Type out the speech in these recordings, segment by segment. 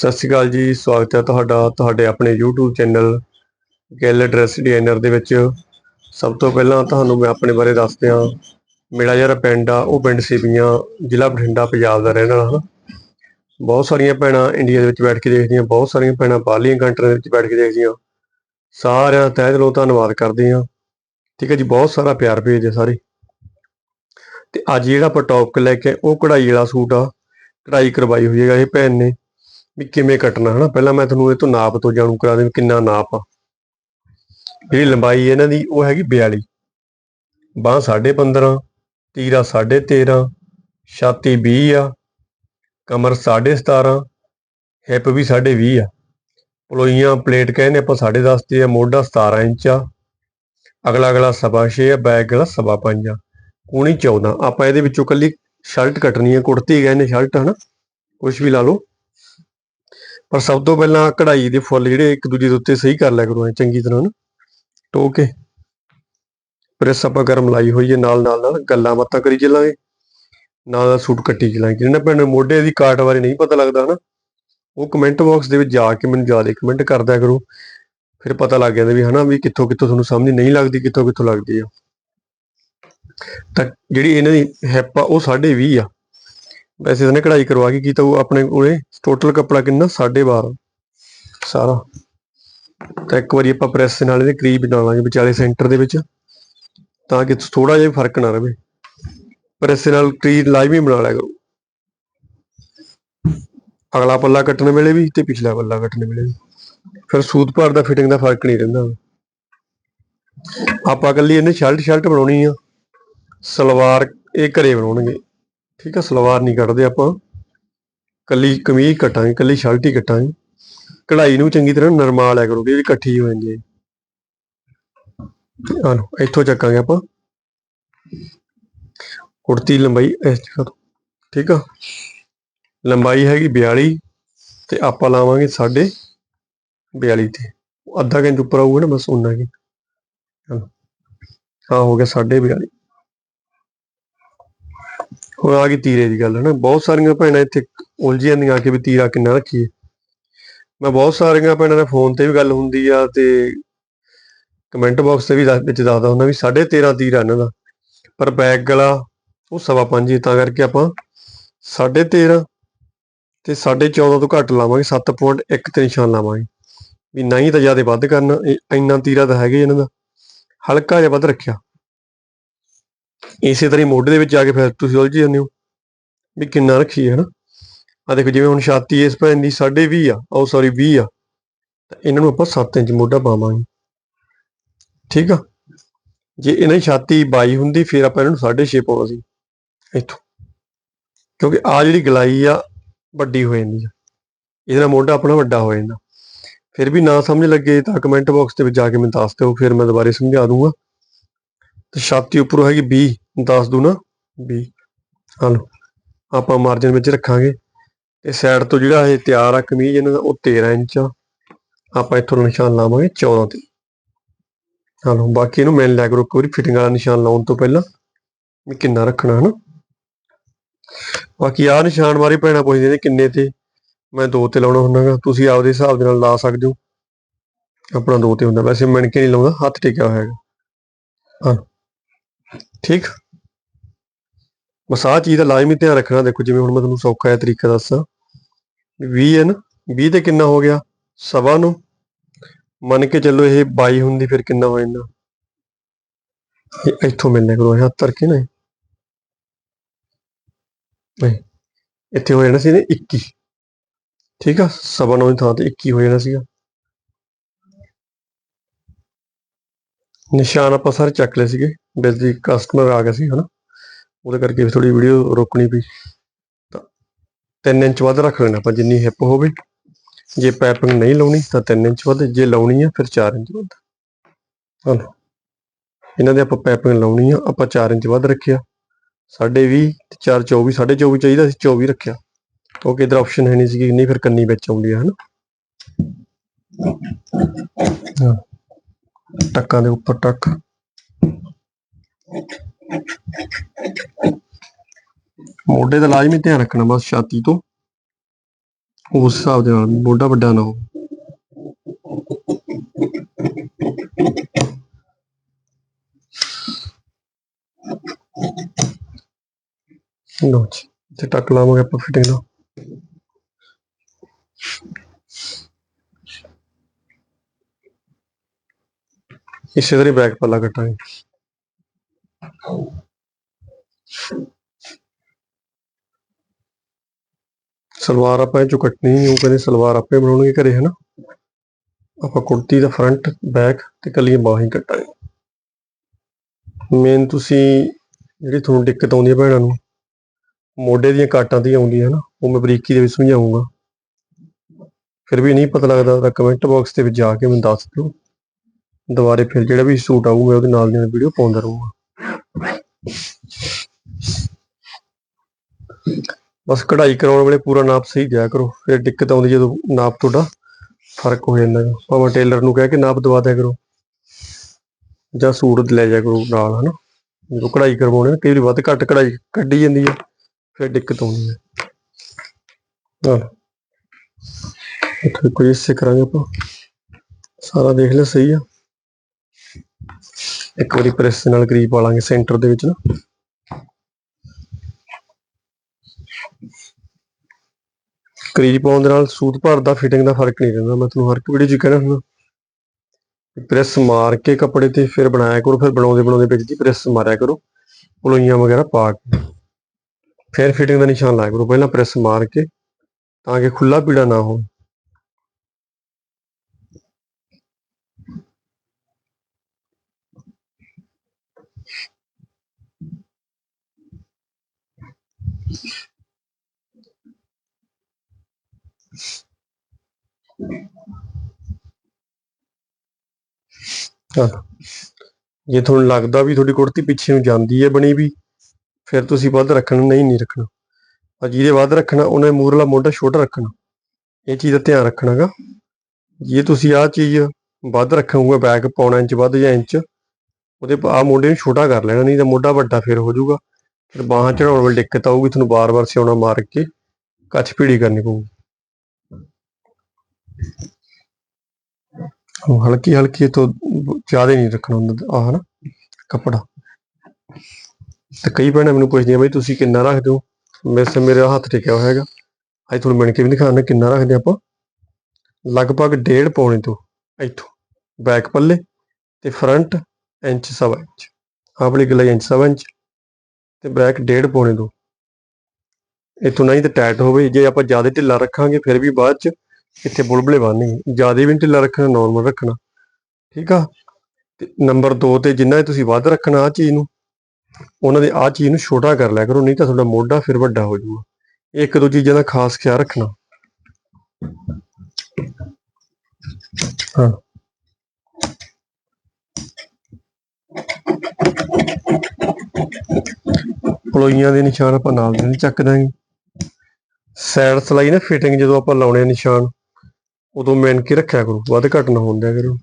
ਸਤਿ ਸ਼੍ਰੀ ਅਕਾਲ ਜੀ, ਸਵਾਗਤ ਹੈ ਤੁਹਾਡਾ, ਤੁਹਾਡੇ ਆਪਣੇ YouTube ਚੈਨਲ ਗੈਲ ਡਰੈਸ ਡਿਜ਼ਾਈਨਰ ਦੇ ਵਿੱਚ। ਸਭ ਤੋਂ ਪਹਿਲਾਂ ਤੁਹਾਨੂੰ ਮੈਂ ਆਪਣੇ ਬਾਰੇ ਦੱਸ ਦਿਆਂ ਮੇਰਾ ਜਿਹੜਾ ਪਿੰਡ ਆ, ਉਹ ਪਿੰਡ ਸਿਵੀਆਂ ਜ਼ਿਲ੍ਹਾ ਬਠਿੰਡਾ, ਪੰਜਾਬ ਦਾ ਰਹਿਣ ਵਾਲਾ। ਹਾਂ ਬਹੁਤ ਸਾਰੀਆਂ ਭੈਣਾਂ ਇੰਡੀਆ ਦੇ ਵਿੱਚ ਬੈਠ ਕੇ ਦੇਖਦੀਆਂ, ਬਹੁਤ ਸਾਰੀਆਂ ਭੈਣਾਂ ਬਾਹਰਲੀਆਂ ਕੰਟਰੀਆਂ ਦੇ ਵਿੱਚ ਬੈਠ ਕੇ ਦੇਖਦੀਆਂ। ਸਾਰਿਆਂ ਦਾ ਤਹਿ ਦਿਲੋਂ ਧੰਨਵਾਦ ਕਰਦੇ ਹਾਂ ਠੀਕ ਹੈ ਜੀ, ਬਹੁਤ ਸਾਰਾ ਪਿਆਰ ਭੇਜਦੇ ਸਾਰੇ। ਤੇ ਅੱਜ ਜਿਹੜਾ ਆਪਾਂ ਟੌਪਿਕ ਲੈ ਕੇ ਉਹ ਕਢਾਈ ਵਾਲਾ ਸੂਟ ਆ। ਕਢਾਈ ਕਰਵਾਈ ਹੋਈ ਹੈਗਾ ਇਹ ਭੈਣ ਨੇ। ਵੀ ਕਿਵੇਂ ਕੱਟਣਾ, ਹਨਾ? ਪਹਿਲਾਂ ਮੈਂ ਤੁਹਾਨੂੰ ਇਹ ਤੋਂ ਨਾਪ ਤੋਂ ਜਾਣੂ ਕਰਾ ਦੇ ਵੀ ਕਿੰਨਾ ਨਾਪ ਆ। ਜਿਹੜੀ ਲੰਬਾਈ ਇਹਨਾਂ ਦੀ, ਉਹ ਹੈਗੀ 42 ਬਾਹ 15.5 ਤੀਰਾ 13.5 ਛਾਤੀ 20 ਆ, ਕਮਰ 17.5 ਹਿੱਪ ਵੀ 20.5 ਆ। ਪਲੋਈਆਂ ਪਲੇਟ ਕਹਿੰਦੇ ਆਪਾਂ 10.5 ਤੇ ਆ, ਮੋਢਾ 17 ਇੰਚ ਆ। ਅਗਲਾ ਅਗਲਾ ਸਵਾ 6 ਆ, ਬੈਕ ਅਗਲਾ ਸਵਾ 5 ਆ। ਕੂਣੀ 14 ਆਪਾਂ ਇਹਦੇ ਵਿੱਚੋਂ ਕੱਲੀ ਸ਼ਰਟ ਕੱਟਣੀ ਹੈ ਕੁੜਤੀ ਕਹਿੰਦੇ ਸ਼ਰਟ, ਹਨਾ? ਕੁਝ ਵੀ ਲਾ ਲਓ। ਪਰ ਸਭ ਤੋਂ ਪਹਿਲਾਂ ਕਢਾਈ ਦੇ ਫੁੱਲ ਜਿਹੜੇ ਇੱਕ ਦੂਜੇ ਦੇ ਉੱਤੇ ਸਹੀ ਕਰ ਲਿਆ ਕਰੋ ਐਂ, ਚੰਗੀ ਤਰ੍ਹਾਂ ਨਾ। To K. ਪ੍ਰੈਸ ਆਪਾਂ ਗਰਮ ਲਾਈ ਹੋਈ ਹੈ, ਨਾਲ ਨਾਲ ਨਾਲ ਗੱਲਾਂ ਬਾਤਾਂ ਕਰੀ ਚੱਲਾਂਗੇ। ਨਾਲ ਨਾਲ ਸੂਟ ਕੱਟੀ ਚੱਲਾਂਗੇ। ਜਿਹਨਾਂ ਭੈਣ ਮੋਢੇ ਦੀ ਕਾਟ ਬਾਰੇ ਨਹੀਂ ਪਤਾ ਲੱਗਦਾ ਹਨਾ, ਉਹ ਕਮੈਂਟ ਬਾਕਸ ਦੇ ਵਿੱਚ ਜਾ ਕੇ ਮੈਨੂੰ ਜ਼ਿਆਦਾ ਕਮੈਂਟ ਕਰਦਿਆ ਕਰੋ ਫਿਰ ਪਤਾ ਲੱਗ ਜਾਂਦਾ ਵੀ ਹਨਾ ਵੀ ਕਿੱਥੋਂ ਕਿੱਥੋਂ ਤੁਹਾਨੂੰ ਸਮਝ ਨਹੀਂ ਲੱਗਦੀ, ਕਿੱਥੋਂ ਕਿੱਥੋਂ ਲੱਗਦੀ ਆ। ਤਾਂ ਜਿਹੜੀ ਇਹਨਾਂ ਦੀ ਹਿੱਪ ਆ ਉਹ 20.5 ਆ। ਵੈਸੇ ਤਾਂ ਕਢਾਈ ਕਰਵਾ ਕੇ ਕੀਤਾ ਉਹ ਆਪਣੇ ਕੋਲੇ ਟੋਟਲ ਕੱਪੜਾ ਕਿੰਨਾ? 12.5 ਸਾਰਾ। ਤਾਂ ਇੱਕ ਵਾਰੀ ਆਪਾਂ ਪ੍ਰੈਸ ਦੇ ਨਾਲ ਇਹਦੇ ਕਰੀਬ ਬਣਾ ਲਾਂਗੇ ਵਿਚਾਲੇ ਸੈਂਟਰ ਦੇ ਵਿੱਚ। ਤਾਂ ਕਿ ਥੋੜਾ ਜਿਹਾ ਫ਼ਰਕ ਨਾ ਰਵੇ। ਪ੍ਰੈਸ ਦੇ ਨਾਲ ਕਰੀਬ ਲਾਈਵ ਹੀ ਬਣਾ ਲਿਆ ਕਰੋ। ਅਗਲਾ ਪੱਲਾ ਕੱਟਣ ਵੇਲੇ ਵੀ ਤੇ ਪਿਛਲਾ ਪੱਲਾ ਕੱਟਣ ਵੇਲੇ ਵੀ। ਫਿਰ ਸੂਤ ਭਰ ਦਾ ਫਿਟਿੰਗ ਦਾ ਫ਼ਰਕ ਨਹੀਂ ਰਹਿੰਦਾ। ਆਪਾਂ ਕੱਲੀ ਇਹਨੇ ਸ਼ਰਟ ਸ਼ਰਟ ਬਣਾਉਣੀ ਆ। ਸਲਵਾਰ ਇਹ ਘਰੇ ਬਣਾਉਣਗੇ। ਠੀਕ ਆ, ਸਲਵਾਰ ਨਹੀਂ ਕੱਟਦੇ ਆਪਾਂ। ਕੱਲੀ ਕਮੀਜ਼ ਕੱਟਾਂਗੇ, ਕੱਲੀ ਸ਼ਰਟ ਹੀ ਕਟਾਂਗੇ। ਕਢਾਈ ਨੂੰ ਚੰਗੀ ਤਰ੍ਹਾਂ ਨਰਮਾ ਲਿਆ ਕਰੋਗੇ ਵੀ ਇਕੱਠੀ ਹੋ ਜਾਂਦੀ ਹੈ। ਆ ਲਓ, ਇੱਥੋਂ ਚੱਕਾਂਗੇ ਆਪਾਂ। ਕੁੜਤੀ ਲੰਬਾਈ ਇਸ ਜਗ੍ਹਾ ਤੋਂ, ਠੀਕ ਆ? ਲੰਬਾਈ ਹੈਗੀ 42 ਤੇ ਆਪਾਂ ਲਾਵਾਂਗੇ 42 ਤੇ। ਅੱਧਾ ਘੰਟੇ ਉੱਪਰ ਆਊਗਾ ਨਾ, ਬਸ ਉਨਾ ਕੀ ਆ ਹੋ ਗਿਆ 42 ਹੁਣ ਆ ਗਈ ਤੀਰੇ ਦੀ ਗੱਲ, ਹਨਾ? ਬਹੁਤ ਸਾਰੀਆਂ ਭੈਣਾਂ ਇੱਥੇ ਉਲਝੀਆਂ ਦੀਆਂ ਕਿ ਵੀ ਤੀਰਾ ਕਿੰਨਾ ਰੱਖੀਏ। ਮੈਂ ਬਹੁਤ ਸਾਰੀਆਂ ਭੈਣਾਂ ਨਾਲ ਫੋਨ ਤੇ ਵੀ ਗੱਲ ਹੁੰਦੀ ਆ ਤੇ ਕਮੈਂਟ ਬਾਕਸ ਤੇ ਵੀ ਦੱਸ- ਵਿੱਚ ਦੱਸਦਾ ਹੁੰਦਾ ਵੀ 13.5 ਤੀਰਾ ਇਹਨਾਂ ਦਾ। ਪਰ ਬੈਕ ਗਲਾ, ਉਹ ਸਵਾ ਪੰਜ ਹੀ ਤਾਂ ਕਰਕੇ ਆਪਾਂ 13.5 ਤੇ 14.5 ਤੋਂ ਘੱਟ ਲਾਵਾਂਗੇ 7.1 ਤੇ ਨਿਸ਼ਾਨ ਲਾਵਾਂਗੇ। ਵੀ ਨਹੀਂ ਤਾਂ ਜ਼ਿਆਦਾ ਵੱਧ ਕਰਨਾ, ਇਹ ਇੰਨਾ ਤੀਰਾ ਤਾਂ ਹੈਗਾ ਇਹਨਾਂ ਦਾ। ਹਲਕਾ ਜਿਹਾ ਵੱਧ ਰੱਖਿਆ। ਇਸੇ ਤਰ੍ਹਾਂ ਹੀ ਮੋਢੇ ਦੇ ਵਿੱਚ ਜਾ ਕੇ ਫਿਰ ਤੁਸੀਂ ਉਲਝ ਜਾਂਦੇ ਹੋ। ਵੀ ਕਿੰਨਾ ਰੱਖੀਏ, ਹਨਾ? ਆ ਦੇਖੋ, ਜਿਵੇਂ ਹੁਣ ਛਾਤੀ ਇਸ ਭੈਣ ਦੀ 20.5 ਆ ਉਹ ਸੌਰੀ 20 ਆ, ਤਾਂ ਇਹਨਾਂ ਨੂੰ ਆਪਾਂ 7 ਇੰਚ ਮੋਢਾ ਪਾਵਾਂਗੇ। ਠੀਕ ਆ? ਜੇ ਇਹਨਾਂ ਦੀ ਛਾਤੀ 22 ਹੁੰਦੀ, ਫਿਰ ਆਪਾਂ ਇਹਨਾਂ ਨੂੰ 6.5 ਪਾਉਣਾ ਸੀ, ਇੱਥੋਂ। ਕਿਉਂਕਿ ਆ ਜਿਹੜੀ ਗਲਾਈ ਆ, ਵੱਡੀ ਹੋ ਜਾਂਦੀ ਆ। ਇਹਦਾ ਮੋਢਾ ਆਪਣਾ ਵੱਡਾ ਹੋ ਜਾਂਦਾ। ਫਿਰ ਵੀ ਨਾ ਸਮਝ ਲੱਗੇ ਤਾਂ ਕਮੈਂਟ ਬਾਕਸ ਦੇ ਵਿੱਚ ਜਾ ਕੇ ਮੈਨੂੰ ਦੱਸ ਦਿਓ, ਫਿਰ ਮੈਂ ਦੁਬਾਰੇ ਸਮਝਾ ਦੂੰਗਾ। ਤੇ ਛਾਤੀ ਉੱਪਰੋਂ ਹੈਗੀ 20 ਦੱਸ ਦੂ ਨਾ 20 ਹਲੋ, ਆਪਾਂ ਮਾਰਜਨ ਵਿੱਚ ਰੱਖਾਂਗੇ ਤੇ ਸਾਈਡ ਤੋਂ ਜਿਹੜਾ ਇਹ ਤਿਆਰ ਆ ਕਮੀਜ਼, ਇਹਨਾਂ ਦਾ ਉਹ 13 ਇੰਚ ਆ। ਆਪਾਂ ਇੱਥੋਂ ਨਿਸ਼ਾਨ ਲਾਵਾਂਗੇ 14 ਤੇ। ਹਲੋ, ਬਾਕੀ ਇਹਨੂੰ ਮਿਲ ਲਿਆ ਕਰੋ ਇੱਕ ਵਾਰੀ ਫਿਟਿੰਗ ਵਾਲਾ ਨਿਸ਼ਾਨ ਲਾਉਣ ਤੋਂ ਪਹਿਲਾਂ ਵੀ ਕਿੰਨਾ ਰੱਖਣਾ, ਹਨਾ? ਬਾਕੀ ਆਹ ਨਿਸ਼ਾਨ ਬਾਰੇ ਭੈਣਾਂ ਪੁੱਛਦੇ ਨੇ ਕਿੰਨੇ ਤੇ। ਮੈਂ ਦੋ ਤੇ ਲਾਉਣਾ ਹੁੰਦਾਗਾ ਤੁਸੀਂ ਆਪਦੇ ਹਿਸਾਬ ਦੇ ਨਾਲ ਲਾ ਸਕਦੇ ਹੋ। ਆਪਣਾ ਦੋ ਤੇ ਹੁੰਦਾ, ਵੈਸੇ ਮਿਣ ਕੇ ਨਹੀਂ ਲਾਉਂਦਾ, ਹੱਥ ਟਿਕਿਆ ਹੋਇਆ ਹੈਗਾ। ਹਾਂ ਠੀਕ? ਬਸ ਆਹ ਚੀਜ਼ ਦਾ ਲਾਜ਼ਮੀ ਧਿਆਨ ਰੱਖਣਾ, ਦੇਖੋ ਜਿਵੇਂ ਹੁਣ ਮੈਂ ਤੁਹਾਨੂੰ ਸੌਖਾ ਜਿਹਾ ਤਰੀਕਾ ਦੱਸਾਂ। 20 ਹੈ ਨਾ 20 ਤੇ ਕਿੰਨਾ ਹੋ ਗਿਆ? ਸਵਾ ਨੂੰ। ਮੰਨ ਕੇ ਚੱਲੋ ਇਹ 22 ਹੁੰਦੀ, ਫਿਰ ਕਿੰਨਾ ਹੋ ਜਾਂਦਾ? ਇਹ ਇੱਥੋਂ ਮਿਲਣਾ ਕਰੋ ਇਹ ਹੱਥ ਧਰ ਕੇ ਨਾ ਨਹੀਂ, ਇੱਥੇ ਹੋ ਜਾਣਾ ਸੀ ਨੇ 21 ਠੀਕ ਆ, ਸਵਾ ਨੂੰ ਦੀ ਥਾਂ ਤੇ 21 ਹੋ ਜਾਣਾ ਸੀਗਾ। ਨਿਸ਼ਾਨ ਆਪਾਂ ਸਾਰੇ ਚੱਕ ਲਏ ਸੀਗੇ ਵਿੱਚ ਕਸਟਮਰ ਆ ਗਿਆ ਸੀ, ਹਨਾ। ਉਹਦੇ ਕਰਕੇ ਥੋੜੀ ਵੀਡੀਓ ਰੋਕਣੀ ਪਈ। ਤਾਂ 3 ਇੰਚ ਵੱਧ ਰੱਖ ਲੈਣਾ ਆਪਾਂ, ਜਿੰਨੀ ਹਿੱਪ ਹੋਵੇ। ਜੇ ਪਾਈਪਿੰਗ ਨਹੀਂ ਲਾਉਣੀ, ਤਾਂ 3 ਇੰਚ ਵੱਧ। ਜੇ ਲਾਉਣੀ ਆ, ਫਿਰ 4 ਇੰਚ ਵੱਧ। ਹਲੋ ਇਹਨਾਂ ਦੇ ਆਪਾਂ ਪਾਈਪਿੰਗ ਲਾਉਣੀ ਆ, ਆਪਾਂ 4 ਇੰਚ ਵੱਧ ਰੱਖਿਆ। 20 ਤੇ 4 24 24 ਚਾਹੀਦਾ ਸੀ 24 ਰੱਖਿਆ। ਕਿਉਂਕਿ ਇਧਰ ਆਪਸ਼ਨ ਹੈ ਨਹੀਂ ਸੀ ਕਿ ਨਹੀਂ ਫਿਰ ਕੰਨੀ ਵਿੱਚ ਆਉਂਦੀ ਹੈ ਹਨਾ। ਹਾਂ। ਟੱਕਾਂ ਦੇ ਉੱਪਰ ਟੱਕ। ਮੋਢੇ ਦਾ ਲਾਜ਼ਮੀ ਧਿਆਨ ਰੱਖਣਾ ਬਸ ਛਾਤੀ ਤੋਂ। ਉਸ ਹਿਸਾਬ ਦੇ ਨਾਲ ਮੋਢਾ ਵੱਡਾ ਨਾ ਹੋ ਲੋ ਜੀ ਤੇ ਟੱਕ ਲਾਵਾਂਗੇ ਆਪਾਂ ਫਿਟਿੰਗ ਦਾ। ਇਸੇ ਤਰ੍ਹਾਂ ਬੈਕ ਪੱਲਾ ਕੱਟਾਂਗੇ। ਸਲਵਾਰ ਆਪਾਂ ਇਹ ਚੋਂ ਕੱਟਣੀ ਨਹੀਂ, ਉਹ ਕਹਿੰਦੇ ਸਲਵਾਰ ਆਪੇ ਬਣਾਉਣਗੇ ਘਰੇ, ਹਨਾ? ਆਪਾਂ ਕੁੜਤੀ ਦਾ ਫਰੰਟ ਬੈਕ ਤੇ ਕੱਲੀਆਂ ਬਾਹਾਂ ਹੀ ਕੱਟਾਂਗੇ। ਮੇਨ ਤੁਸੀਂ ਜਿਹੜੀ ਤੁਹਾਨੂੰ ਦਿੱਕਤ ਆਉਂਦੀ ਹੈ ਭੈਣਾਂ ਨੂੰ, ਮੋਢੇ ਦੀਆਂ ਕਾਟਾਂ ਦੀ ਆਉਂਦੀ ਹੈ ਨਾ ਉਹ ਮੈਂ ਬਰੀਕੀ ਦੇ ਵਿੱਚ ਸਮਝਾਉਂਗਾ। ਫਿਰ ਵੀ ਨਹੀਂ ਪਤਾ ਲੱਗਦਾ ਤਾਂ ਕਮੈਂਟ ਬਾਕਸ ਦੇ ਵਿੱਚ ਜਾ ਕੇ ਮੈਨੂੰ ਦੱਸ ਦਿਓ। ਦੁਬਾਰੇ ਫਿਰ ਜਿਹੜਾ ਵੀ ਸੂਟ ਆਊਗਾ ਉਹਦੇ ਨਾਲ ਦੀ ਨਾਲ ਵੀਡੀਓ ਪਾਉਂਦਾ ਰਹੂੰਗਾ। ਬਸ ਕਢਾਈ ਕਰਾਉਣ ਵੇਲੇ ਪੂਰਾ ਨਾਪ ਸਹੀ ਦਿਆ ਕਰੋ, ਫਿਰ ਦਿੱਕਤ ਆਉਂਦੀ ਜਦੋਂ ਨਾਪ ਤੁਹਾਡਾ ਫ਼ਰਕ ਹੋ ਜਾਂਦਾ ਹੈ ਭਾਵੇਂ ਟੇਲਰ ਨੂੰ ਕਹਿ ਕੇ ਨਾਪ ਦਵਾ ਦਿਆ ਕਰੋ, ਜਾਂ ਸੂਟ ਲੈ ਜਾ ਕਰੋ ਨਾਲ, ਹਨਾ? ਜਦੋਂ ਕਢਾਈ ਕਰਵਾਉਣੇ ਕਈ ਵਾਰੀ ਵੱਧ ਘੱਟ ਕਢਾਈ ਕੱਢੀ ਜਾਂਦੀ ਹੈ, ਫਿਰ ਦਿੱਕਤ ਆਉਂਦੀ ਹੈ। ਹਾਂ। ਇੱਥੇ ਕੋਈ ਇਸੇ ਕਰਾਂਗੇ ਆਪਾਂ। ਸਾਰਾ ਦੇਖ ਲਿਆ, ਸਹੀ ਆ। ਇੱਕ ਵਾਰੀ ਪ੍ਰੈਸ ਨਾਲ ਗਰੀਪ ਪਾ ਲਾਂਗੇ ਸੈਂਟਰ ਦੇ ਵਿੱਚ ਨਾ। ਕਰੀਜ ਪਾਉਣ ਦੇ ਨਾਲ ਸੂਤ ਭਰ ਦਾ ਫਿਟਿੰਗ ਦਾ ਫ਼ਰਕ ਨਹੀਂ ਰਹਿੰਦਾ। ਮੈਂ ਤੁਹਾਨੂੰ ਹਰ ਇੱਕ ਵੀਡੀਓ 'ਚ ਕਹਿਣਾ ਹੁੰਦਾ। ਪ੍ਰੈਸ ਮਾਰ ਕੇ ਕੱਪੜੇ ਤੇ ਫਿਰ ਬਣਾਇਆ ਕਰੋ, ਫਿਰ ਬਣਾਉਂਦੇ ਬਣਾਉਂਦੇ ਵਿੱਚ ਦੀ ਪ੍ਰੈਸ ਮਾਰਿਆ ਕਰੋ। ਪਲੋਈਆਂ ਵਗੈਰਾ ਪਾ ਕੇ। ਫਿਰ ਫਿਟਿੰਗ ਦਾ ਨਿਸ਼ਾਨ ਲਾਇਆ ਕਰੋ। ਪਹਿਲਾਂ ਪ੍ਰੈਸ ਮਾਰ ਕੇ ਤਾਂ ਕਿ ਖੁੱਲਾ ਪੀੜਾ ਨਾ ਹੋਵੇ। ਹਾਂ। ਜੇ ਤੁਹਾਨੂੰ ਲੱਗਦਾ ਵੀ ਤੁਹਾਡੀ ਕੁੜਤੀ ਪਿੱਛੇ ਨੂੰ ਜਾਂਦੀ ਹੈ ਬਣੀ ਵੀ, ਫਿਰ ਤੁਸੀਂ ਵੱਧ ਰੱਖਣਾ, ਨਹੀਂ ਨਹੀਂ ਰੱਖਣਾ। ਆ ਜਿਹਦੇ ਵੱਧ ਰੱਖਣਾ, ਉਹਨੇ ਮੂਰਲਾ ਮੋਢਾ ਛੋਟਾ ਰੱਖਣਾ। ਇਹ ਚੀਜ਼ ਦਾ ਧਿਆਨ ਰੱਖਣਾਗਾ। ਜੇ ਤੁਸੀਂ ਆਹ ਚੀਜ਼ ਵੱਧ ਰੱਖੋਗੇ ਬੈਕ ਪੌਣਾ ਇੰਚ ਵੱਧ ਜਾਂ ਇੰਚ, ਉਹਦੇ ਆ ਮੋਢੇ ਨੂੰ ਛੋਟਾ ਕਰ ਲੈਣਾ, ਨਹੀਂ ਤਾਂ ਮੋਢਾ ਵੱਡਾ ਫਿਰ ਹੋ ਜਾਊਗਾ। ਫਿਰ ਬਾਹਾਂ ਚੜਾਉਣ ਵੇਲੇ ਦਿੱਕਤ ਆਊਗੀ, ਤੁਹਾਨੂੰ ਬਾਰ-ਬਾਰ ਸਿਉਣਾ ਮਾਰ ਕੇ ਕੱਚ ਭੀੜੀ ਕਰਨੀ ਪਊਗੀ। ਹਲਕੀ ਹਲਕੀ ਤੋਂ ਜ਼ਿਆਦਾ ਨਹੀਂ ਰੱਖਣਾ ਹੁੰਦਾ, ਆਹ ਨਾ, ਕੱਪੜਾ। ਤੇ ਕਈ ਭੈਣਾਂ ਮੈਨੂੰ ਪੁੱਛਦੀਆਂ, ਬਈ ਤੁਸੀਂ ਕਿੰਨਾ ਰੱਖਦੇ ਹੋ? ਵੈਸੇ ਮੇਰਾ ਹੱਥ ਟਿਕਿਆ ਹੋਇਆ ਹੈਗਾ। ਅੱਜ ਤੁਹਾਨੂੰ ਮਿਣ ਕੇ ਵੀ ਦਿਖਾਉਣਾ ਕਿੰਨਾ ਰੱਖਦੇ ਆਪਾਂ। ਲਗਭਗ ਡੇਢ ਪੌਣੇ ਤੋਂ ਇੱਥੋਂ, ਬੈਕ ਪੱਲੇ ਤੇ ਫਰੰਟ ਇੰਚ ਸਵਾ ਇੰਚ। ਆਹ ਵਾਲੀ ਗਲਾਈ ਇੰਚ ਸਵਾ ਇੰਚ। ਤੇ ਬੈਕ ਡੇਢ ਪੌਣੇ ਦੋ। ਇੱਥੋਂ ਨਹੀਂ ਤਾਂ ਟਾਈਟ ਹੋਵੇ। ਜੇ ਆਪਾਂ ਜ਼ਿਆਦਾ ਢਿੱਲਾ ਰੱਖਾਂਗੇ, ਫਿਰ ਵੀ ਬਾਅਦ ਚ ਇੱਥੇ ਬੁਲਬੁਲੇ ਬਣਨਗੇ ਜ਼ਿਆਦਾ ਵੀ ਨਹੀਂ ਢਿੱਲਾ ਰੱਖਣਾ ਨਾਰਮਲ ਰੱਖਣਾ। ਠੀਕ ਆ? ਤੇ ਨੰਬਰ 2 ਤੇ ਜਿੰਨਾ ਤੁਸੀਂ ਵੱਧ ਰੱਖਣਾ ਆ ਚੀਜ਼ ਨੂੰ, ਉਹਨਾਂ ਦੇ ਆ ਚੀਜ਼ ਨੂੰ ਛੋਟਾ ਕਰ ਲਿਆ ਕਰੋ, ਨਹੀਂ ਤਾਂ ਤੁਹਾਡਾ ਮੋਢਾ ਫਿਰ ਵੱਡਾ ਹੋ ਜਾਊਗਾ। ਇਹ ਇੱਕ ਦੋ ਚੀਜ਼ਾਂ ਦਾ ਖਾਸ ਖਿਆਲ ਰੱਖਣਾ। ਹਾਂ। ਪਲੋਈਆਂ ਦੇ ਨਿਸ਼ਾਨ ਆਪਾਂ ਨਾਲ ਦੇ ਚੱਕ ਦਾਂਗੇ। ਸਾਈਡ ਸਲਾਈ ਨਾ ਫਿਟਿੰਗ ਜਦੋਂ ਆਪਾਂ ਲਾਉਣੇ ਆ ਨਿਸ਼ਾਨ, ਉਦੋਂ ਮਿਣ ਕੇ ਰੱਖਿਆ ਕਰੋ, ਵੱਧ ਘੱਟ ਨਾ ਹੋਣ ਦਿਆ ਕਰੋ।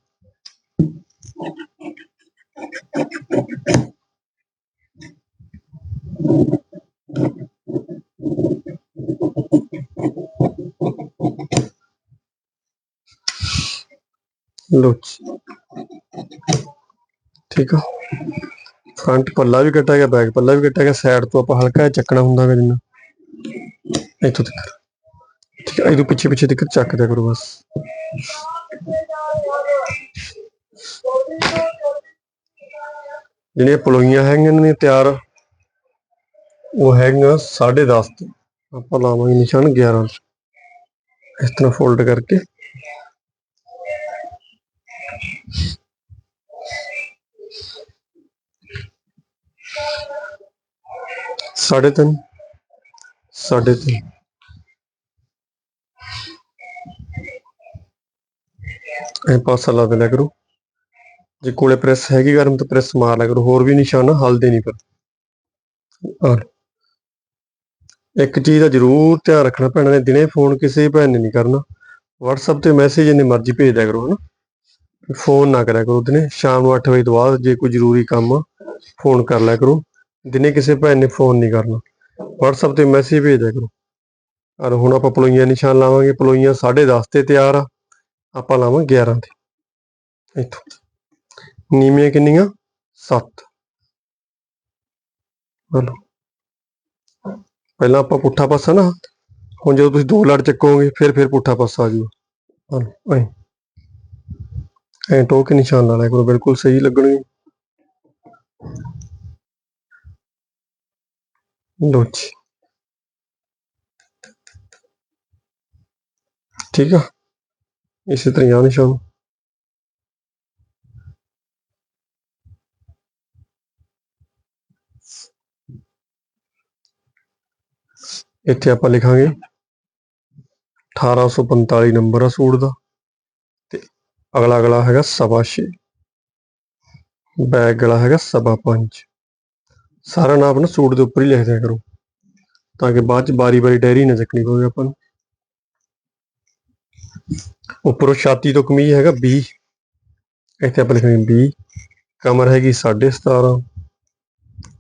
ਲੋ ਠੀਕ ਆ। ਫਰੰਟ ਪੱਲਾ ਵੀ ਕੱਟਿਆ ਗਿਆ ਬੈਕ ਪੱਲਾ ਵੀ ਕੱਟਿਆ ਗਿਆ ਸਾਈਡ ਤੋਂ ਆਪਾਂ ਹਲਕਾ ਜਿਹਾ ਚੱਕਣਾ ਹੁੰਦਾ ਹੈ ਜਿੰਨਾ। ਇੱਥੋਂ ਤੱਕ। ਠੀਕ ਹੈ ਇਹਦੇ ਪਿੱਛੇ ਪਿੱਛੇ ਤੱਕ ਚੱਕ ਦਿਆ ਕਰੋ ਬਸ। ਜਿਹੜੀਆਂ ਪਲੋਈਆਂ ਹੈਗੀਆਂ ਨੇ, ਤਿਆਰ, ਉਹ ਹੈਗੀਆਂ 10.5 ਤੋਂ। ਆਪਾਂ ਲਾਵਾਂਗੇ ਨਿਸ਼ਾਨ 11 ਇਸ ਤਰ੍ਹਾਂ ਫੋਲਡ ਕਰਕੇ। ਸਾਢੇ ਤਿੰਨ। ਸਾਢੇ ਤਿੰਨ। ਇਹ ਪਾਸਾ ਲਾ ਦਿਆ ਕਰੋ। ਜੇ ਕੋਲੇ ਪ੍ਰੈਸ ਹੈਗੀ ਗਰਮ ਤਾਂ ਪ੍ਰੈਸ ਮਾਰ ਲਿਆ ਕਰੋ, ਹੋਰ ਵੀ ਨਿਸ਼ਾਨ ਹਲਦੇ ਨਹੀਂ ਪਰ ਔਰ ਇੱਕ ਚੀਜ਼ ਦਾ ਜ਼ਰੂਰ ਧਿਆਨ ਰੱਖਣਾ ਭੈਣਾਂ ਨੇ, ਦਿਨੇ ਫੋਨ ਕਿਸੇ ਭੈਣ ਨੇ ਨਹੀਂ ਕਰਨਾ। WhatsApp ਤੇ ਮੈਸੇਜ ਜਿੰਨੇ ਮਰਜ਼ੀ ਭੇਜ ਦਿਆ ਕਰੋ, ਹਨਾ? ਫੋਨ ਨਾ ਕਰਿਆ ਕਰੋ ਦਿਨੇ ਸ਼ਾਮ ਨੂੰ 8 ਵਜੇ ਤੋਂ ਬਾਅਦ ਜੇ ਕੋਈ ਜ਼ਰੂਰੀ ਕੰਮ ਆ ਫੋਨ ਕਰ ਲਿਆ ਕਰੋ। ਦਿਨੇ ਕਿਸੇ ਭੈਣ ਨੇ ਫੋਨ ਨਹੀਂ ਕਰਨਾ। WhatsApp ਤੇ ਮੈਸੇਜ ਭੇਜ ਦਿਆ ਕਰੋ। ਔਰ ਹੁਣ ਆਪਾਂ ਪਲੋਈਆਂ ਨਿਸ਼ਾਨ ਲਾਵਾਂਗੇ। ਪਲੋਈਆਂ 10.5 ਤੇ ਤਿਆਰ ਆ। ਆਪਾਂ ਲਾਵਾਂ 11 ਤੇ। ਇੱਥੋਂ। ਨੀਵੀਆਂ ਕਿੰਨੀਆਂ? 7 ਹਲੋ। ਪਹਿਲਾਂ ਆਪਾਂ ਪੁੱਠਾ ਪਾਸਾ ਨਾ। ਹੁਣ ਜਦੋਂ ਤੁਸੀਂ ਦੋ ਲੜ ਚੱਕੋਗੇ, ਫਿਰ ਫਿਰ ਪੁੱਠਾ ਪਾਸਾ ਆ ਜਾਊਗਾ ਹਲੋ। ਐ। ਐ ਟੋਕ ਕੇ ਨਿਸ਼ਾਨ ਲਾ ਲਿਆ ਕਰੋ, ਬਿਲਕੁਲ ਸਹੀ ਲੱਗਣਗੇ। ਲੋ ਜੀ। ਠੀਕ ਆ? ਇਸੇ ਤਰ੍ਹਾਂ ਯਾਨ ਨਿਸ਼ਾਨ। ਇੱਥੇ ਆਪਾਂ ਲਿਖਾਂਗੇ 1845 ਨੰਬਰ ਆ ਸੂਟ ਦਾ। ਅਗਲਾ ਗਲਾ ਹੈਗਾ ਸਵਾ ਛੇ। ਬੈਗ ਗਲਾ ਹੈਗਾ ਸਵਾ ਪੰਜ। ਸਾਰਾ ਨਾਮ ਆਪਣਾ ਸੂਟ ਦੇ ਉੱਪਰ ਹੀ ਲਿਖ ਦਿਆ ਕਰੋ, ਤਾਂ ਕਿ ਬਾਅਦ ਚ ਬਾਰੀ-ਬਾਰੀ ਡੈਰੀ ਨਾ ਚੱਕਣੀ ਪਵੇ ਆਪਾਂ ਨੂੰ। ਉੱਪਰੋਂ ਛਾਤੀ ਤੋਂ ਕਮੀਜ਼ ਹੈਗਾ 20 ਇੱਥੇ ਆਪਾਂ ਲਿਖਾਂਗੇ 20 ਕਮਰ ਹੈਗੀ 17.5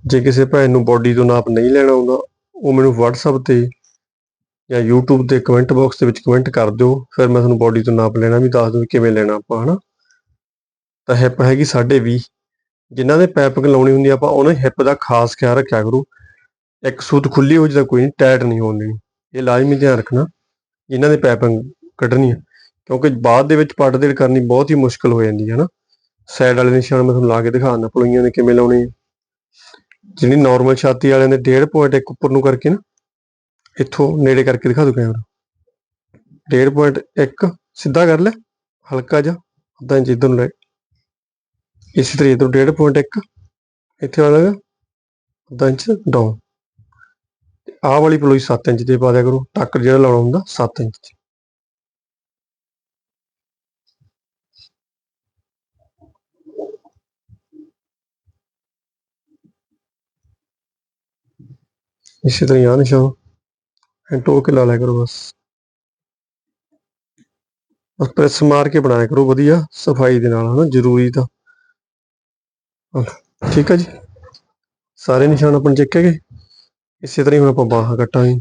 ਜੇ ਕਿਸੇ ਭੈਣ ਨੂੰ ਬਾਡੀ ਤੋਂ ਨਾਪ ਨਹੀਂ ਲੈਣਾ ਆਉਂਦਾ ਉਹ ਮੈਨੂੰ WhatsApp ਤੇ ਜਾਂ YouTube ਦੇ ਕਮੈਂਟ ਬਾਕਸ ਦੇ ਵਿੱਚ ਕਮੈਂਟ ਕਰ ਦਿਓ, ਫਿਰ ਮੈਂ ਤੁਹਾਨੂੰ ਬਾਡੀ ਤੋਂ ਨਾਪ ਲੈਣਾ ਵੀ, ਦੱਸ ਦੂੰ ਵੀ ਕਿਵੇਂ ਲੈਣਾ ਆਪਾਂ, ਹਨਾ? ਤਾਂ ਹਿੱਪ ਹੈਗੀ 20.5 ਜਿਨ੍ਹਾਂ ਦੇ ਪੈਪਿੰਗ ਲਾਉਣੀ ਹੁੰਦੀ ਆਪਾਂ ਉਹਨਾਂ ਹਿੱਪ ਦਾ ਖਾਸ ਖਿਆਲ ਰੱਖਿਆ ਕਰੋ। ਇੱਕ ਸੂਤ ਖੁੱਲੀ ਹੋ ਜਿਹਦਾ ਕੋਈ ਨਹੀਂ ਟਾਈਟ ਨਹੀਂ ਹੋਣ ਦੇਣੀ। ਇਹ ਲਾਜ਼ਮੀ ਧਿਆਨ ਰੱਖਣਾ, ਜਿਨ੍ਹਾਂ ਦੇ ਪੈਪਿੰਗ ਕੱਢਣੀ ਆ ਕਿਉਂਕਿ ਬਾਅਦ ਦੇ ਵਿੱਚ ਪੱਟ ਦੇੜ ਕਰਨੀ ਬਹੁਤ ਹੀ ਮੁਸ਼ਕਲ ਹੋ ਜਾਂਦੀ ਹੈ ਨਾ ਸਾਈਡ ਵਾਲੇ ਨਿਸ਼ਾਨ ਮੈਂ ਤੁਹਾਨੂੰ ਲਾ ਕੇ ਦਿਖਾਉਣਾ ਪਲੋਈਆਂ ਨੇ ਕਿਵੇਂ ਲਾਉਣੀ ਜਿਹੜੀ ਨਾਰਮਲ ਛਾਤੀ ਵਾਲਿਆਂ ਦੇ 1.5 ਇੱਕ ਉੱਪਰ ਨੂੰ ਕਰਕੇ ਨਾ ਇੱਥੋਂ ਨੇੜੇ ਕਰਕੇ ਦਿਖਾ ਦੋ ਕੈਮਰਾ 1.5 ਸਿੱਧਾ ਕਰ ਲੈ, ਹਲਕਾ ਜਿਹਾ, ਅੱਧਾ ਇੰਚ ਇਧਰ ਨੂੰ ਲੈ। ਇਸੇ ਤਰ੍ਹਾਂ ਇਧਰ 1.5 ਇੱਥੇ ਵਾਲਾ ਹੈਗਾ, ਅੱਧਾ ਇੰਚ ਡਾਊਨ ਆਹ ਵਾਲੀ ਪਲੋਈ 7 ਇੰਚ ਦੇ ਪਾ ਦਿਆ ਕਰੋ, ਟੱਕ ਜਿਹੜਾ ਲਾਉਣਾ ਹੁੰਦਾ 7 ਇੰਚ ਚ। ਇਸੇ ਤਰ੍ਹਾਂ ਯਾਨ ਨਿਸ਼ਾਨ। ਐਂ ਟੋਕ ਕੇ ਲਾ ਲਿਆ ਕਰੋ ਬਸ ਬਸ ਪ੍ਰੈਸ ਮਾਰ ਕੇ ਬਣਾਇਆ ਕਰੋ ਵਧੀਆ ਸਫ਼ਾਈ ਦੇ ਨਾਲ ਹਨਾ ਜ਼ਰੂਰੀ ਤਾਂ ਠੀਕ ਹੈ ਜੀ ਸਾਰੇ ਨਿਸ਼ਾਨ ਆਪਾਂ ਚੱਕ ਗਏ ਇਸੇ ਤਰ੍ਹਾਂ ਹੀ ਹੁਣ ਆਪਾਂ ਬਾਹਾਂ ਕੱਟਾਂਗੇ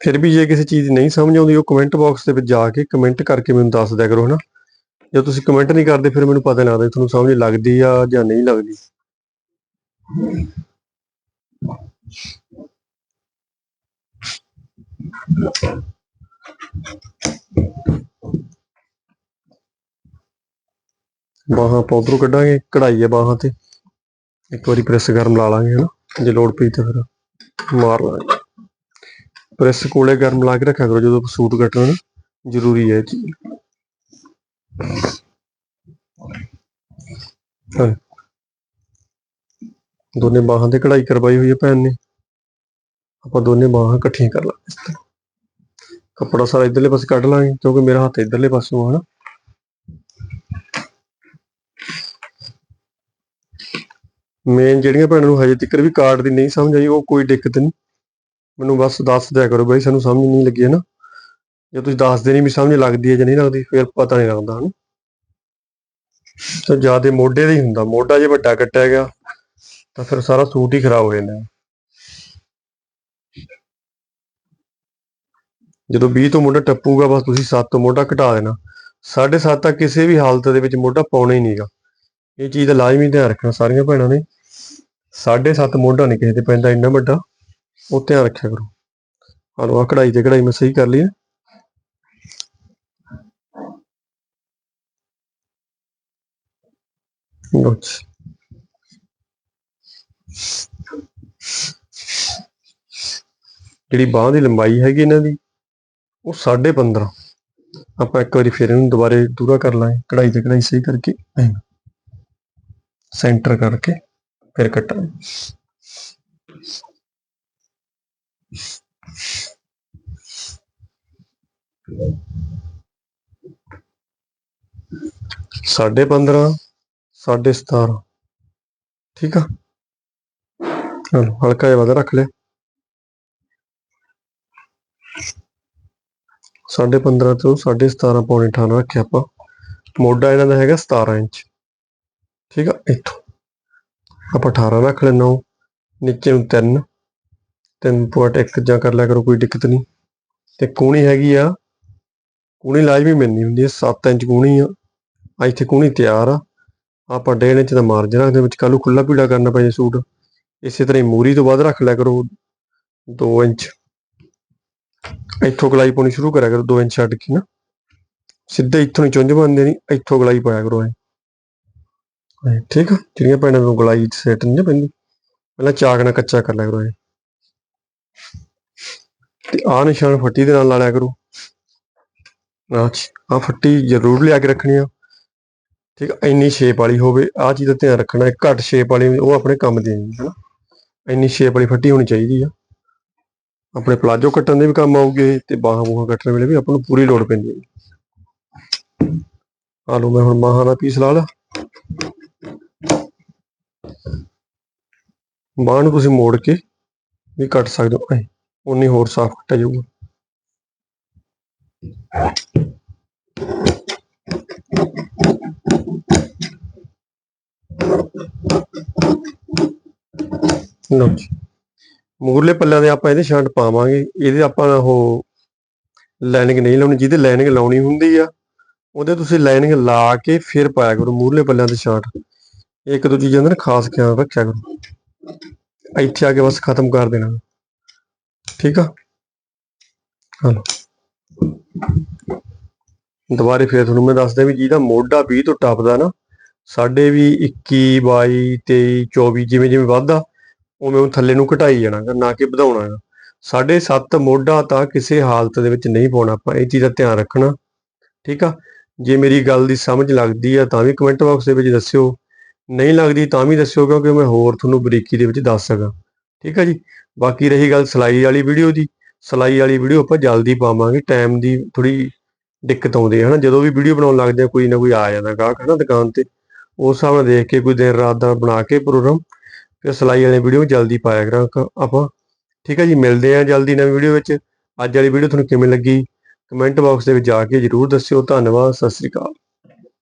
ਫਿਰ ਵੀ ਜੇ ਕਿਸੇ ਚੀਜ਼ ਦੀ ਨਹੀਂ ਸਮਝ ਆਉਂਦੀ ਉਹ ਕਮੈਂਟ ਬਾਕਸ ਦੇ ਵਿੱਚ ਜਾ ਕੇ ਕਮੈਂਟ ਕਰਕੇ ਮੈਨੂੰ ਦੱਸ ਦਿਆ ਕਰੋ ਹਨਾ ਜੇ ਤੁਸੀਂ ਕਮੈਂਟ ਨਹੀਂ ਕਰਦੇ ਫਿਰ ਮੈਨੂੰ ਪਤਾ ਨਹੀਂ ਲੱਗਦਾ ਤੁਹਾਨੂੰ ਸਮਝ ਲੱਗਦੀ ਆ ਜਾਂ ਨਹੀਂ ਲੱਗਦੀ ਬਾਹਾਂ ਆਪਾਂ ਕੱਢਾਂਗੇ, ਕਢਾਈ ਆ ਬਾਹਾਂ ਤੇ। ਇੱਕ ਵਾਰੀ ਪ੍ਰੈਸ ਗਰਮ ਲਾ ਲਾਂਗੇ, ਹਨਾ। ਜੇ ਲੋੜ ਪਈ ਤਾਂ ਫਿਰ ਮਾਰ ਲਾਂਗੇ। ਪ੍ਰੈਸ ਕੋਲੇ ਗਰਮ ਲਾ ਕੇ ਰੱਖਿਆ ਕਰੋ, ਜਦੋਂ ਸੂਟ ਕੱਟਣਾ ਨਾ, ਜ਼ਰੂਰੀ ਹੈ ਇਹ ਚੀਜ਼। ਹਾਂ। ਦੋਨੇ ਬਾਹਾਂ ਤੇ ਕਢਾਈ ਕਰਵਾਈ ਹੋਈ ਹੈ ਭੈਣ ਨੇ। ਆਪਾਂ ਦੋਨੇ ਬਾਹਾਂ ਇਕੱਠੀਆਂ ਕਰ ਲਾਂਗੇ ਇਸ ਤਰ੍ਹਾਂ। ਕੱਪੜਾ ਸਾਰਾ ਇਧਰਲੇ ਪਾਸੇ ਕੱਢ ਲਾਂਗੇ, ਕਿਉਂਕਿ ਮੇਰਾ ਹੱਥ ਇਧਰਲੇ ਪਾਸੋਂ ਆ ਨਾ। ਮੇਨ ਜਿਹੜੀਆਂ ਭੈਣਾਂ ਨੂੰ ਹਜੇ ਤੱਕ ਵੀ ਕਾਰਡ ਦੀ ਨਹੀਂ ਸਮਝ ਆਈ, ਉਹ ਕੋਈ ਦਿੱਕਤ ਨਹੀਂ। ਮੈਨੂੰ ਬਸ ਦੱਸ ਦਿਆ ਕਰੋ ਬਈ, ਸਾਨੂੰ ਸਮਝ ਨਹੀਂ ਲੱਗੀ ਹੈ ਨਾ ਜੇ ਤੁਸੀਂ ਦੱਸਦੇ ਨਹੀਂ ਵੀ ਸਮਝ ਲੱਗਦੀ ਹੈ ਜਾਂ ਨਹੀਂ ਲੱਗਦੀ, ਫਿਰ ਪਤਾ ਨਹੀਂ ਲੱਗਦਾ, ਹਨ। ਤਾਂ ਜ਼ਿਆਦਾ ਮੋਢੇ ਦਾ ਹੀ ਹੁੰਦਾ। ਮੋਢਾ ਜੇ ਵੱਡਾ ਕੱਟਿਆ ਗਿਆ ਤਾਂ ਫਿਰ ਸਾਰਾ ਸੂਟ ਹੀ ਖਰਾਬ ਹੋ ਜਾਂਦਾ ਜਦੋਂ 20 ਤੋਂ ਮੋਢਾ ਟੱਪੂਗਾ, ਬਸ ਤੁਸੀਂ 7 ਤੋਂ ਮੋਢਾ ਘਟਾ ਦੇਣਾ। 7.5 ਤੱਕ ਕਿਸੇ ਵੀ ਹਾਲਤ ਦੇ ਵਿੱਚ ਮੋਢਾ ਪਾਉਣਾ ਹੀ ਨਹੀਂਗਾ। ਇਹ ਚੀਜ਼ ਦਾ ਲਾਜ਼ਮੀ ਧਿਆਨ ਰੱਖਣਾ ਸਾਰੀਆਂ ਭੈਣਾਂ ਨੇ। 7.5 ਮੋਢਾ ਨਹੀਂ ਕਿਸੇ ਤੇ ਪੈਂਦਾ, ਇੰਨਾ ਵੱਡਾ, ਉਹ ਧਿਆਨ ਰੱਖਿਆ ਕਰੋ। ਹਾਲੋ ਆ ਕਢਾਈ ਤੇ ਕਢਾਈ ਮੈਂ ਸਹੀ ਕਰ ਲਈ ਹੈ। ਲਓ ਜਿਹੜੀ ਬਾਹ ਦੀ ਲੰਬਾਈ ਹੈਗੀ ਇਹਨਾਂ ਦੀ, ਉਹ 15.5 ਆਪਾਂ ਇੱਕ ਵਾਰੀ ਫਿਰ ਇਹਨੂੰ ਦੁਬਾਰੇ ਦੂਰਾ ਕਰ ਲਾਂਗੇ, ਕਢਾਈ ਤੇ ਕਢਾਈ ਸਹੀ ਕਰਕੇ ਸੈਂਟਰ ਕਰਕੇ ਫਿਰ ਕੱਟਾਂਗੇ। ਸਾਢੇ 15 ਸਾਢੇ 17 ਠੀਕ ਆ? ਚਲੋ ਹਲਕਾ ਜਿਹਾ ਵਾਧਾ ਰੱਖ ਲਿਆ ਸਾਢੇ 15 ਤੋਂ ਸਾਢੇ 17 ਪੌਣੇ 18 ਰੱਖਿਆ ਆਪਾਂ। ਮੋਢਾ ਇਹਨਾਂ ਦਾ ਹੈਗਾ 17 ਇੰਚ। ਠੀਕ ਆ, ਇੱਥੋਂ। ਆਪਾਂ 18 ਰੱਖ ਲੈਣਾ ਨੀਚੇ ਨੂੰ 3 3.1 ਜਾਂ ਕਰ ਲਿਆ ਕਰੋ, ਕੋਈ ਦਿੱਕਤ ਨਹੀਂ। ਤੇ ਕੂਣੀ ਹੈਗੀ ਆ। ਕੂਣੀ ਲਾਜ਼ਮੀ ਮਿਲਣੀ ਹੁੰਦੀ ਹੈ 7 ਇੰਚ ਕੂਣੀ ਆ। ਆ ਇੱਥੇ ਕੂਣੀ ਤਿਆਰ ਆ। ਆਪਾਂ ਡੇਢ ਇੰਚ ਦਾ ਮਾਰਜਨ ਰੱਖਦੇ ਵਿੱਚ ਕੱਲੂ ਨੂੰ ਖੁੱਲਾ ਪੀੜਾ ਕਰਨਾ ਪਏ ਸੂਟ। ਇਸੇ ਤਰ੍ਹਾਂ ਹੀ ਮੂਰੀ ਤੋਂ ਬਾਅਦ ਰੱਖ ਲਿਆ ਕਰੋ 2 ਇੰਚ। ਇੱਥੋਂ ਗਲਾਈ ਪਾਉਣੀ ਸ਼ੁਰੂ ਕਰਿਆ ਕਰੋ 2 ਇੰਚ ਛੱਡ ਕੇ ਨਾ। ਸਿੱਧਾ ਇੱਥੋਂ ਹੀ ਚੁੰਝ ਬੰਦੇ ਨਹੀਂ ਇੱਥੋਂ ਗਲਾਈ ਪਾਇਆ ਕਰੋ ਐ। ਠੀਕ ਆ? ਜਿਹੜੀਆਂ ਭੈਣਾਂ ਨੂੰ ਗਲਾਈ ਸੈੱਟ ਨਹੀਂ ਨਾ ਪੈਂਦੀ, ਪਹਿਲਾਂ ਚਾਕ ਨਾਲ ਕੱਚਾ ਕਰ ਲਿਆ ਕਰੋ ਐ। ਤੇ ਆਹ ਨਿਸ਼ਾਨ ਫੱਟੀ ਦੇ ਨਾਲ ਲਾ ਲਿਆ ਕਰੋ। ਆਹ ਆ ਫੱਟੀ ਜ਼ਰੂਰ ਲਿਆ ਕੇ ਰੱਖਣੀ ਆ। ਠੀਕ ਆ, ਇੰਨੀ ਸ਼ੇਪ ਵਾਲੀ ਹੋਵੇ, ਆਹ ਚੀਜ਼ ਦਾ ਧਿਆਨ ਰੱਖਣਾ ਹੈ ਘੱਟ ਸ਼ੇਪ ਵਾਲੀ ਉਹ ਆਪਣੇ ਕੰਮ ਦੀ ਨਹੀਂ ਹੈ ਨਾ ਇੰਨੀ ਸ਼ੇਪ ਵਾਲੀ ਫੱਟੀ ਹੋਣੀ ਚਾਹੀਦੀ ਆ। ਆਪਣੇ ਪਲਾਜੋ ਕੱਟਣ ਦੇ ਵੀ ਕੰਮ ਆਊਗੇ ਤੇ ਬਾਹਾਂ ਬੂਹਾਂ ਕੱਟਣ ਵੇਲੇ ਵੀ ਆਪਾਂ ਨੂੰ ਪੂਰੀ ਲੋੜ ਪੈਂਦੀ ਹੈ ਆ ਲਓ ਮੈਂ ਹੁਣ ਬਾਹਾਂ ਦਾ ਪੀਸ ਲਾ ਲਾ। ਬਾਂਹ ਨੂੰ ਤੁਸੀਂ ਮੋੜ ਕੇ ਵੀ ਕੱਟ ਸਕਦੇ ਹੋ। ਐ ਉਨੀ ਹੋਰ ਸਾਫ਼ ਕੱਟਿਆ ਜਾਊਗਾ। ਲਓ ਜੀ ਮੂਰਲੇ ਪੱਲਿਆਂ ਦੇ ਆਪਾਂ ਇਹਦੇ ਛਾਂਟ ਪਾਵਾਂਗੇ। ਇਹਦੇ ਆਪਾਂ ਉਹ ਲਾਈਨਿੰਗ ਨਹੀਂ ਲਾਉਣੀ। ਜਿਹਦੇ ਲਾਈਨਿੰਗ ਲਾਉਣੀ ਹੁੰਦੀ ਆ, ਉਹਦੇ ਤੁਸੀਂ ਲਾਈਨਿੰਗ ਲਾ ਕੇ ਫਿਰ ਪਾਇਆ ਕਰੋ ਮੂਰਲੇ ਪੱਲਿਆਂ ਦੇ ਛਾਂਟ। ਇੱਕ ਦੋ ਚੀਜ਼ਾਂ ਦਾ ਖਾਸ ਖਿਆਲ ਰੱਖਿਆ ਕਰੋ। ਇੱਥੇ ਆ ਕੇ ਬਸ ਖਤਮ ਕਰ ਦੇਣਾ। ਠੀਕ ਆ? ਹਲੋ। ਦੁਬਾਰੇ ਫੇਰ ਤੁਹਾਨੂੰ ਮੈਂ ਦੱਸਦਾ ਵੀ ਜਿਹਦਾ ਮੋਢਾ 20 ਤੋਂ ਟੱਪਦਾ ਨਾ, ਸਾਡੇ ਵੀ 21 22 23 24 ਜਿਵੇਂ ਜਿਵੇਂ ਵੱਧਦਾ ਉਵੇਂ ਉਹ ਥੱਲੇ ਨੂੰ ਘਟਾਈ ਜਾਣਾ ਗਾ, ਨਾ ਕਿ ਵਧਾਉਣਾ ਗਾ। ਸਾਢੇ 7 ਮੋਢਾ ਤਾਂ ਕਿਸੇ ਹਾਲਤ ਦੇ ਵਿੱਚ ਨਹੀਂ ਪਾਉਣਾ ਆਪਾਂ ਇਹ ਚੀਜ਼ ਦਾ ਧਿਆਨ ਰੱਖਣਾ। ਠੀਕ ਆ? ਜੇ ਮੇਰੀ ਗੱਲ ਦੀ ਸਮਝ ਲੱਗਦੀ ਆ ਤਾਂ ਵੀ ਕਮੈਂਟ ਬਾਕਸ ਦੇ ਵਿੱਚ ਦੱਸਿਓ। ਨਹੀਂ ਲੱਗਦੀ ਤਾਂ ਵੀ ਦੱਸਿਓ ਕਿਉਂਕਿ ਮੈਂ ਹੋਰ ਤੁਹਾਨੂੰ ਬਰੀਕੀ ਦੇ ਵਿੱਚ ਦੱਸ ਸਕਾਂ। ਠੀਕ ਆ ਜੀ? ਬਾਕੀ ਰਹੀ ਗੱਲ ਸਲਾਈ ਵਾਲੀ ਵੀਡੀਓ ਦੀ। ਸਲਾਈ ਵਾਲੀ ਵੀਡੀਓ ਆਪਾਂ ਜਲਦੀ ਪਾਵਾਂਗੇ ਟਾਈਮ ਦੀ ਥੋੜੀ ਦਿੱਕਤ ਆਉਂਦੀ ਹੈ ਹਨਾ? ਜਦੋਂ ਵੀ ਵੀਡੀਓ ਬਣਾਉਣ ਲੱਗਦੇ ਆ ਕੋਈ ਨਾ ਕੋਈ ਆ ਜਾਂਦਾ ਗਾਹਕ ਹਨਾ ਦੁਕਾਨ ਤੇ। ਉਸ ਹਿਸਾਬ ਨਾਲ ਦੇਖ ਕੇ ਕੋਈ ਦਿਨ ਰਾਤ ਦਾ ਬਣਾ ਕੇ ਪ੍ਰੋਗਰਾਮ ਫਿਰ ਸਲਾਈ ਵਾਲੀ ਵੀਡੀਓ ਜਲਦੀ ਪਾਇਆ ਕਰਾਂ ਆਪਾਂ। ਠੀਕ ਹੈ ਜੀ, ਮਿਲਦੇ ਆ ਜਲਦੀ ਨਵੀਂ ਵੀਡੀਓ ਵਿੱਚ। ਅੱਜ ਵਾਲੀ ਵੀਡੀਓ ਤੁਹਾਨੂੰ ਕਿਵੇਂ ਲੱਗੀ? ਕਮੈਂਟ ਬਾਕਸ ਦੇ ਵਿੱਚ ਜਾ ਕੇ ਜਰੂਰ ਦੱਸਿਓ। ਧੰਨਵਾਦ, ਸਤਿ ਸ੍ਰੀ ਅਕਾਲ।